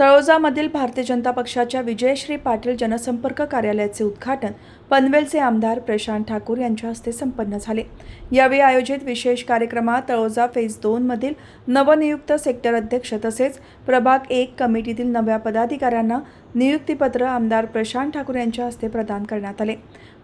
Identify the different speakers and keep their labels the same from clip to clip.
Speaker 1: तळोजामधील भारतीय जनता पक्षाच्या विजयश्री पाटील जनसंपर्क कार्यालयाचे उद्घाटन पनवेलचे आमदार प्रशांत ठाकूर यांच्या हस्ते संपन्न झाले. यावेळी आयोजित विशेष कार्यक्रमात तळोजा फेज दोनमधील नवनियुक्त सेक्टर अध्यक्ष तसेच प्रभाग एक कमिटीतील नव्या पदाधिकाऱ्यांना नियुक्तीपत्र आमदार प्रशांत ठाकूर यांच्या हस्ते प्रदान करण्यात आले.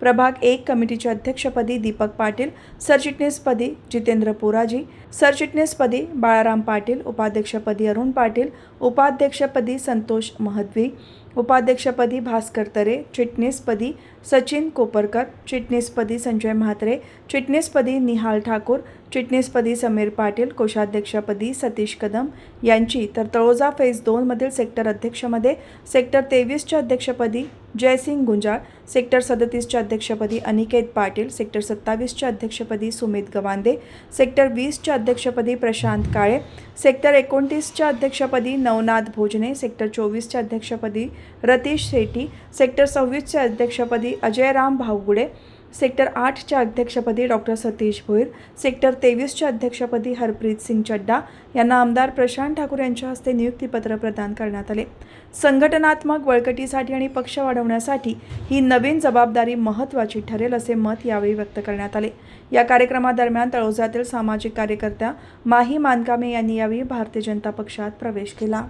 Speaker 1: प्रभाग एक कमिटीच्या अध्यक्षपदी दीपक पाटील सरचिटणीसपदी जितेंद्र पोराजी सरचिटणीसपदी बाळाराम पाटील उपाध्यक्षपदी अरुण पाटील उपाध्यक्ष अध्यक्षपदी संतोष महद्वी उपाध्यक्षपदी भास्कर तरे चिटणीसपदी सचिन कोपरकर चिटणीसपदी संजय म्हात्रे चिटणीसपदी निहाल ठाकूर चिटणीसपदी समीर पाटील कोषाध्यक्षपदी सतीश कदम यांची तर तळोजा फेज दोनमधील सेक्टर अध्यक्षमध्ये सेक्टर तेवीसच्या अध्यक्षपदी जयसिंग गुंजाळ सेक्टर सदतीसच्या अध्यक्षपदी अनिकेत पाटील सेक्टर सत्तावीसच्या अध्यक्षपदी सुमित गवांदे सेक्टर वीसच्या अध्यक्षपदी प्रशांत काळे सेक्टर एकोणतीसच्या अध्यक्षपदी नवनाथ भोजने सेक्टर चोवीसच्या अध्यक्षपदी रतीश शेट्टी सेक्टर सव्वीसच्या अध्यक्षपदी अजयराम भावगुडे सेक्टर आठच्या अध्यक्षपदी डॉक्टर सतीश भोईर सेक्टर तेवीसच्या अध्यक्षपदी हरप्रीत सिंग चड्डा यांना आमदार प्रशांत ठाकूर यांच्या हस्ते नियुक्तीपत्र प्रदान करण्यात आले. संघटनात्मक बळकटीसाठी आणि पक्ष वाढवण्यासाठी ही नवीन जबाबदारी महत्त्वाची ठरेल असे मत यावेळी व्यक्त करण्यात आले. या कार्यक्रमादरम्यान तळोजातील सामाजिक कार्यकर्त्या माही मानकामे यांनी यावेळी भारतीय जनता पक्षात प्रवेश केला.